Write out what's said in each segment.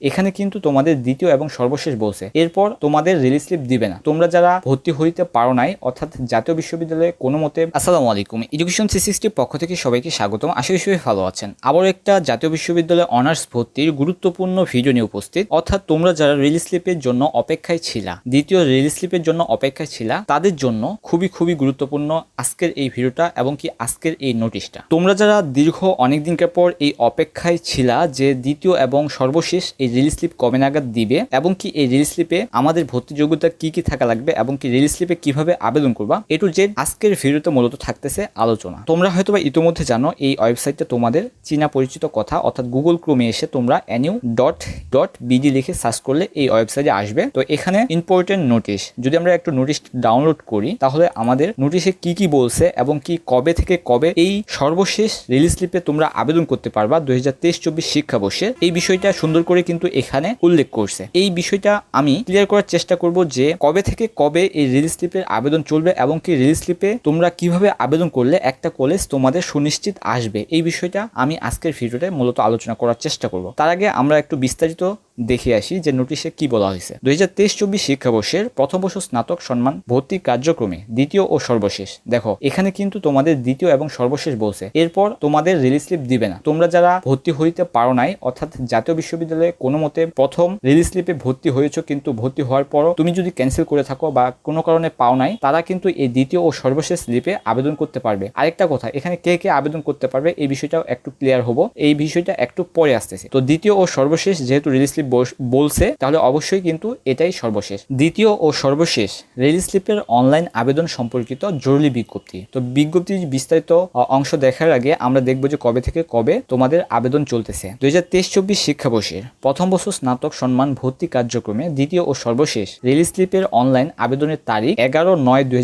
এখানে কিন্তু তোমাদের দ্বিতীয় এবং সর্বশেষ বলছে। এরপর তোমাদের রিলিজ স্লিপ দিবে না। তোমরা যারা ভর্তি হইতে পারো নাই, অর্থাৎ জাতীয় বিশ্ববিদ্যালয়ে কোনো মতে আসসালামু আলাইকুম। এডুকেশন থ্রি সিক্সটির পক্ষ থেকে সবাইকে স্বাগতম। আশা করি সবাই ভালো আছেন। আবার একটা জাতীয় বিশ্ববিদ্যালয়ে অনার্স ভর্তির গুরুত্বপূর্ণ ভিডিও নিয়ে উপস্থিত। অর্থাৎ তোমরা যারা রিলিজ স্লিপের জন্য অপেক্ষায় ছিলা, দ্বিতীয় রিলিজ স্লিপের জন্য অপেক্ষায় ছিলা, তাদের জন্য খুবই খুবই গুরুত্বপূর্ণ আজকের এই ভিডিওটা এবং কি আজকের এই নোটিশটা তোমরা যারা দীর্ঘ অনেক দিনকার পর এই অপেক্ষায় ছিলা যে দ্বিতীয় এবং সর্বশেষ এই রিলিজ স্লিপ কবে নাগাদ দিবে এবং কি এই রিলিজ স্লিপে আমাদের ভর্তি যোগ্যতা কি কি থাকা লাগবে এবং কি রিলিজ স্লিপে কীভাবে আবেদন করবা? এটু যে আজকের ভিডিওতে মূলত থাকতেছে আলোচনা। তোমরা হয়তো বা ইতিমধ্যে জানো এই ওয়েবসাইটটা তোমাদের চীনা পরিচিত কথা, অর্থাৎ গুগল ক্রোমে এসে তোমরা অ্যানিউ ডট ডট বিডি লিখে সার্চ করলে এই ওয়েবসাইটে আসবে। তো এখানে ইম্পর্টেন্ট নোটিশ যদি আমরা একটু নোটিশ ডাউনলোড করি, তাহলে আমাদের নোটিশে কি কি বলছে এবং কি কবে থেকে কবে এই সর্বশেষ রিলিজ স্লিপে তোমরা আবেদন করতে পারবা দুই হাজার তেইশ চব্বিশ শিক্ষাবর্ষে। এই বিষয়টা সুন্দর করে কিন্তু এখানে উল্লেখ করছে। এই বিষয়টা আমি ক্লিয়ার করার চেষ্টা করব যে কবে থেকে কবে এই রিলিজ স্লিপের আবেদন চলবে এবং কি রিলিজ স্লিপে তোমরা কীভাবে আবেদন করলে একটা কলেজ তোমাদের সুনিশ্চিত আসবে। এই বিষয়টা আমি আজকের ভিডিওতে মূলত আলোচনা করার চেষ্টা করব। তার আগে আমরা একটু বিস্তারিত দেখে আসি যে নোটিশে কি বলা হয়েছে। দুই হাজার তেইশ চব্বিশ শিক্ষাবর্ষের প্রথম বর্ষ স্নাতক সম্মান ভর্তি কার্যক্রমে দ্বিতীয় ও সর্বশেষ। দেখো, এখানে কিন্তু তোমাদের দ্বিতীয় এবং সর্বশেষ বলছে। এরপর তোমাদের রিলিজ স্লিপ দিবে না। তোমরা যারা ভর্তি হইতে পারো নাই, অর্থাৎ জাতীয় বিশ্ববিদ্যালয়ে কোনো মতে প্রথম রিলিজ স্লিপে ভর্তি হয়েছো কিন্তু ভর্তি হওয়ার পরও তুমি যদি ক্যান্সেল করে থাকো বা কোনো কারণে পাও নাই, তারা কিন্তু এই দ্বিতীয় ও সর্বশেষ স্লিপে আবেদন করতে পারবে। আরেকটা কথা, এখানে কে কে আবেদন করতে পারবে এই বিষয়টাও একটু ক্লিয়ার হব। এই বিষয়টা একটু পরে আসতেছে। তো দ্বিতীয় ও সর্বশেষ যেহেতু রিলিজ স্লিপ বলছে, তাহলে অবশ্যই কিন্তু এটাই সর্বশেষ। দ্বিতীয় ও সর্বশেষ, রিলিজ স্লিপের অনলাইন আবেদন সম্পর্কিত জরুরি বিজ্ঞপ্তি। তো বিজ্ঞপ্তির বিস্তারিত অংশ দেখার আগে আমরা দেখব যে কবে থেকে কবে তোমাদের আবেদন চলতেছে। দুই হাজার তেইশ চব্বিশ শিক্ষাবর্ষের প্রথম বছর স্নাতক সম্মান ভর্তি কার্যক্রমে দ্বিতীয় ও সর্বশেষ, রিলিজ স্লিপের অনলাইন আবেদনের তারিখ এগারো নয় দুই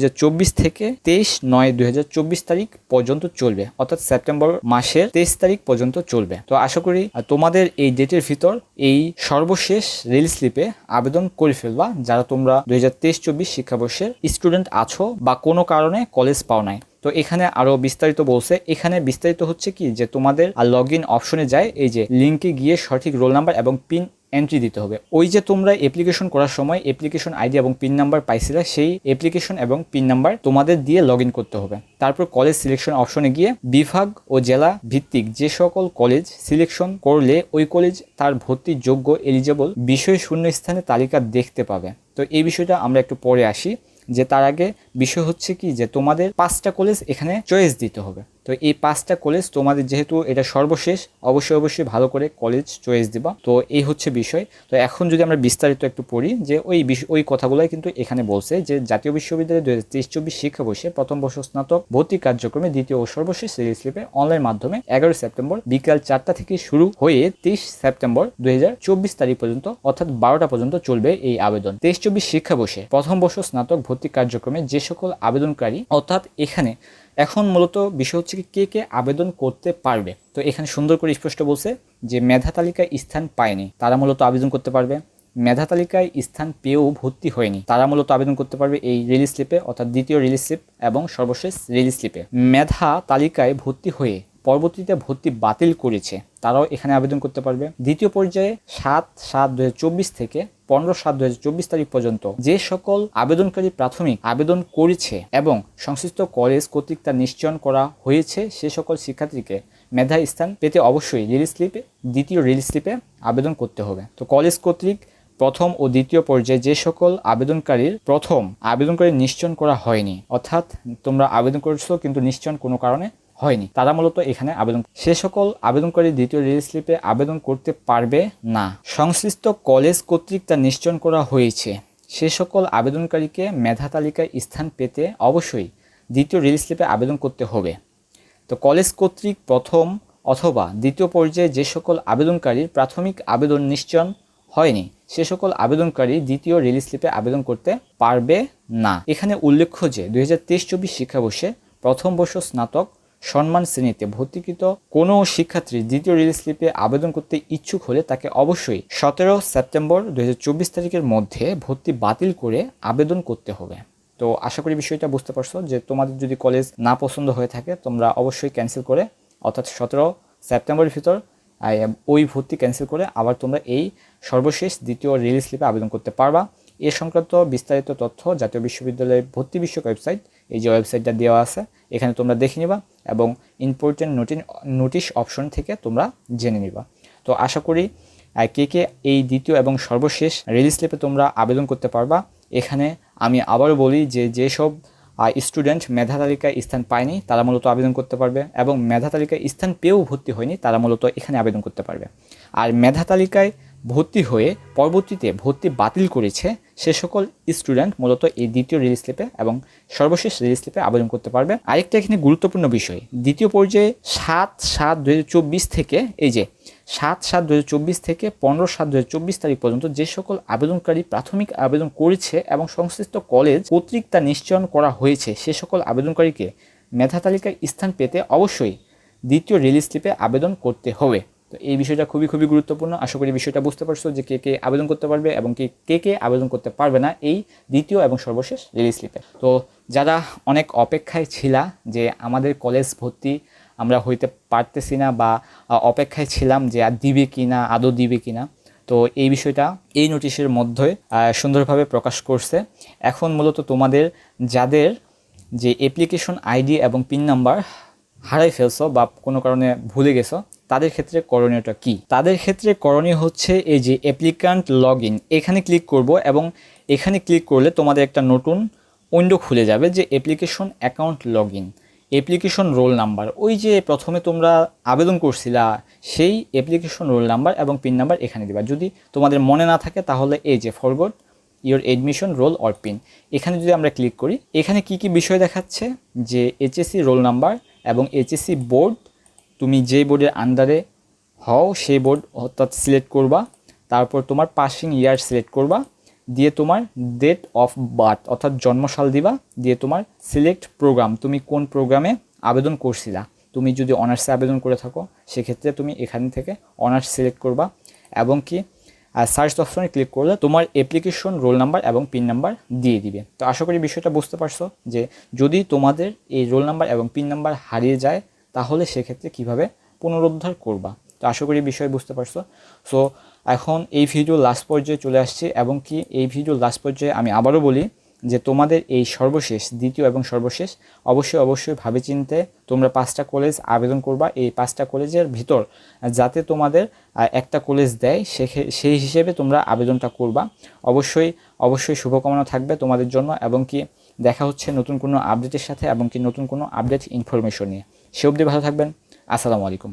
থেকে তেইশ নয় দুই তারিখ পর্যন্ত চলবে, অর্থাৎ সেপ্টেম্বর মাসের তেইশ তারিখ পর্যন্ত চলবে। তো আশা করি তোমাদের এই ডেটের ভিতর এই সর্বশেষ রেল স্লিপে আবেদন করে ফেলবা যারা তোমরা দুই হাজার তেইশ চব্বিশ শিক্ষাবর্ষের স্টুডেন্ট আছো বা কোনো কারণে কলেজ পাও নাই। তো এখানে আরও বিস্তারিত বলছে, এখানে বিস্তারিত হচ্ছে কি যে তোমাদের আর লগ ইন অপশনে যায়, এই যে লিঙ্কে গিয়ে সঠিক রোল নাম্বার এবং পিন এন্ট্রি দিতে হবে। ওই যে তোমরা অ্যাপ্লিকেশন করার সময় অ্যাপ্লিকেশন আইডি এবং পিন নাম্বার পাইছিলে, সেই অ্যাপ্লিকেশন এবং পিন নাম্বার তোমাদের দিয়ে লগ করতে হবে। তারপর কলেজ সিলেকশন অপশনে গিয়ে বিভাগ ও জেলা ভিত্তিক যে সকল কলেজ সিলেকশন করলে ওই কলেজ তার ভর্তির যোগ্য এলিজেবল বিষয় শূন্য স্থানে তালিকা দেখতে পাবে। তো এই বিষয়টা আমরা একটু পরে আসি, যে তার আগে বিষয় হচ্ছে কি, যে তোমাদের পাঁচটা কলেজ এখানে চয়েস দিতে হবে। তো এই পাঁচটা কলেজ তোমাদের যেহেতু এটা সর্বশেষ, অবশ্যই অবশ্যই ভালো করে কলেজ চয়েস দিবা। তো এই হচ্ছে বিষয়। তো এখন যদি আমরা বিস্তারিত একটু পড়ি, যে ওই ওই কথাগুলোই কিন্তু এখানে বলছে যে জাতীয় বিশ্ববিদ্যালয় দু হাজার তেইশ চব্বিশ শিক্ষাবর্ষে প্রথম বর্ষ স্নাতক ভর্তি কার্যক্রমে দ্বিতীয় ও সর্বশেষ সিরিজ স্লিপে অনলাইন মাধ্যমে এগারোই সেপ্টেম্বর বিকাল চারটা থেকে শুরু হয়ে তেইশ সেপ্টেম্বর দুই হাজার চব্বিশ তারিখ পর্যন্ত, অর্থাৎ বারোটা পর্যন্ত চলবে এই আবেদন। তেইশ চব্বিশ শিক্ষাবর্ষে প্রথম বর্ষ স্নাতক ভর্তি কার্যক্রমে যে সকল আবেদনকারী, অর্থাৎ এখানে এখন মূলত বিষয় হচ্ছে কি, কে কে আবেদন করতে পারবে? তো এখানে সুন্দর করে স্পষ্ট বলছে যে, মেধা তালিকায় স্থান পায়নি, তারা মূলত আবেদন করতে পারবে। মেধা তালিকায় স্থান পেয়েও ভর্তি হয়নি, তারা মূলত আবেদন করতে পারবে এই রিলিজ স্লিপে অর্থাৎ দ্বিতীয় রিলিজ স্লিপ এবং সর্বশেষ রিলিজ স্লিপে মেধা তালিকায় ভর্তি হয়ে পরবর্তীতে ভর্তি বাতিল করেছে, তারাও এখানে আবেদন করতে পারবে। দ্বিতীয় পর্যায়ে সাত সাত দু থেকে পনেরো সাত দু চব্বিশ তারিখ পর্যন্ত যে সকল আবেদনকারী প্রাথমিক আবেদন করেছে এবং সংশ্লিষ্ট কলেজ কর্তৃক তা নিশ্চয়ন করা হয়েছে, সে সকল শিক্ষার্থীকে মেধা স্থান পেতে অবশ্যই রিলিজ স্লিপে, দ্বিতীয় রিলিজ স্লিপে আবেদন করতে হবে। তো কলেজ কর্তৃক প্রথম ও দ্বিতীয় পর্যায়ে যে সকল আবেদনকারীর প্রথম আবেদনকারী নিশ্চয়ন করা হয়নি, অর্থাৎ তোমরা আবেদন করেছ কিন্তু নিশ্চয়ন কোনো কারণে হয়নি। তারা মূলত এখানে আবেদন সে সকল আবেদনকারী দ্বিতীয় রিলিজ স্লিপে আবেদন করতে পারবে না। সংশ্লিষ্ট কলেজ কর্তৃক তা নিশ্চয়ন করা হয়েছে। সে সকল আবেদনকারীকে মেধা তালিকায় স্থান পেতে অবশ্যই দ্বিতীয় রিলিজ স্লিপে আবেদন করতে হবে। তো কলেজ কর্তৃক প্রথম অথবা দ্বিতীয় পর্যায়ে যে সকল আবেদনকারীর প্রাথমিক আবেদন নিশ্চয়ন হয়নি, সে সকল আবেদনকারী দ্বিতীয় রিলিজ স্লিপে আবেদন করতে পারবে না। এখানে উল্লেখ্য যে দুই হাজার তেইশ চব্বিশ শিক্ষাবর্ষে প্রথম বর্ষ স্নাতক সম্মান শ্রেণীতে ভর্তিকৃত কোনো শিক্ষার্থী দ্বিতীয় রিলিজ স্লিপে আবেদন করতে ইচ্ছুক হলে তাকে অবশ্যই সতেরো সেপ্টেম্বর দু হাজার চব্বিশ তারিখের মধ্যে ভর্তি বাতিল করে আবেদন করতে হবে। তো আশা করি বিষয়টা বুঝতে পারছ যে তোমাদের যদি কলেজ না পছন্দ হয়ে থাকে, তোমরা অবশ্যই ক্যান্সেল করে, অর্থাৎ সতেরো সেপ্টেম্বরের ভিতর ওই ভর্তি ক্যান্সেল করে আবার তোমরা এই সর্বশেষ দ্বিতীয় রিলিজ স্লিপে আবেদন করতে পারবা। এ সংক্রান্ত বিস্তারিত তথ্য জাতীয় বিশ্ববিদ্যালয়ের ভর্তি বিষয়ক ওয়েবসাইট এই যে ওয়েবসাইটটা দেওয়া আছে, এখানে তোমরা দেখে নিবা এবং ইম্পর্টেন্ট নোটিন নোটিশ অপশন থেকে তোমরা জেনে নিবা। তো আশা করি কে কে এই দ্বিতীয় এবং সর্বশেষ রিলিজ স্লিপে তোমরা আবেদন করতে পারবা। এখানে আমি আবারও বলি যে যেসব স্টুডেন্ট মেধা তালিকায় স্থান পায়নি, তারা মূলত আবেদন করতে পারবে এবং মেধা তালিকায় স্থান পেয়েও ভর্তি হয়নি, তারা মূলত এখানে আবেদন করতে পারবে। আর মেধা তালিকায় ভর্তি হয়ে পরবর্তীতে ভর্তি বাতিল করেছে সে সকল স্টুডেন্ট মূলত এই দ্বিতীয় রিলিজ স্লিপে এবং সর্বশেষ রিলিজ স্লিপে আবেদন করতে পারবে। আরেকটা এখানে গুরুত্বপূর্ণ বিষয়, দ্বিতীয় পর্যায়ে সাত সাত দু থেকে, এই যে সাত সাত দু থেকে পনেরো সাত দু চব্বিশ তারিখ পর্যন্ত যে সকল আবেদনকারী প্রাথমিক আবেদন করেছে এবং সংশ্লিষ্ট কলেজ কর্তৃক তা নিশ্চয়ন করা হয়েছে, সে সকল আবেদনকারীকে মেধা তালিকায় স্থান পেতে অবশ্যই দ্বিতীয় রিলিজ স্লিপে আবেদন করতে হবে। তো এই বিষয়টা খুবই খুবই গুরুত্বপূর্ণ। আশা করি বিষয়টা বুঝতে পারছ যে কে কে আবেদন করতে পারবে এবং কে কে কে আবেদন করতে পারবে না এই দ্বিতীয় এবং সর্বশেষ রিলিজ স্লিপে তো যারা অনেক অপেক্ষায় ছিলা যে আমাদের কলেজ ভর্তি আমরা হইতে পারতেছি না বা অপেক্ষায় ছিলাম যে আর দিবে কি না আদৌ দিবে কি না তো এই বিষয়টা এই নোটিশের মধ্যে সুন্দরভাবে প্রকাশ করছে। এখন মূলত তোমাদের যাদের যে অ্যাপ্লিকেশন আইডি এবং পিন নাম্বার হারাই ফেলছো বা কোনো কারণে ভুলে গেছো তাদের ক্ষেত্রে করণীয়টা কি? তাদের ক্ষেত্রে করণীয় হচ্ছে এই যে অ্যাপ্লিকান্ট লগ এখানে ক্লিক করব এবং এখানে ক্লিক করলে তোমাদের একটা নতুন উইন্ডো খুলে যাবে যে application account log application roll number ওই যে প্রথমে তোমরা আবেদন করছিলা, সেই অ্যাপ্লিকেশন রোল নাম্বার এবং পিন নাম্বার এখানে দিবা। যদি তোমাদের মনে না থাকে তাহলে এই যে forgot your admission roll or pin এখানে যদি আমরা ক্লিক করি, এখানে কি কি বিষয় দেখাচ্ছে? যে এইচএসসি রোল নাম্বার এবং এইচএসসি বোর্ড তুমি যে বোর্ডের আন্ডারে হও, সেই বোর্ড অর্থাৎ সিলেক্ট করবা, তারপর তোমার পাসিং ইয়ার সিলেক্ট করবা, দিয়ে তোমার ডেট অফ বার্থ অর্থাৎ জন্মসাল দিবা, দিয়ে তোমার সিলেক্ট প্রোগ্রাম তুমি কোন প্রোগ্রামে আবেদন করছিলা। তুমি যদি অনার্সে আবেদন করে থাকো, সেক্ষেত্রে তুমি এখান থেকে অনার্স সিলেক্ট করবা এবং কি সার্চ অপশনে ক্লিক করলে তোমার অ্যাপ্লিকেশন রোল নাম্বার এবং পিন নাম্বার দিয়ে দিবে। তো আশা করি বিষয়টা বুঝতে পারছ যে যদি তোমাদের এই রোল নাম্বার এবং পিন নাম্বার হারিয়ে যায় তাহলে সেক্ষেত্রে কীভাবে পুনরুদ্ধার করবা? তো আশা করি বিষয় বুঝতে পারছ। সো এখন এই ভিডিও লাস্ট পর্যায়ে চলে আসছে এবং কি এই ভিডিও লাস্ট পর্যায়ে আমি আবারও বলি যে তোমাদের এই সর্বশেষ, দ্বিতীয় এবং সর্বশেষ অবশ্যই অবশ্যই ভাবে চিনতে তোমরা পাঁচটা কলেজ আবেদন করবা। এই পাঁচটা কলেজের ভিতর যাতে তোমাদের একটা কলেজ দেয় সেই হিসেবে তোমরা আবেদনটা করবা। অবশ্যই অবশ্যই শুভকামনা থাকবে তোমাদের জন্য এবং কি দেখা হচ্ছে নতুন কোনো আপডেটের সাথে এবং কি নতুন কোনো আপডেট ইনফরমেশন নিয়ে। সে অবধি ভালো থাকবেন। আসসালামু আলাইকুম।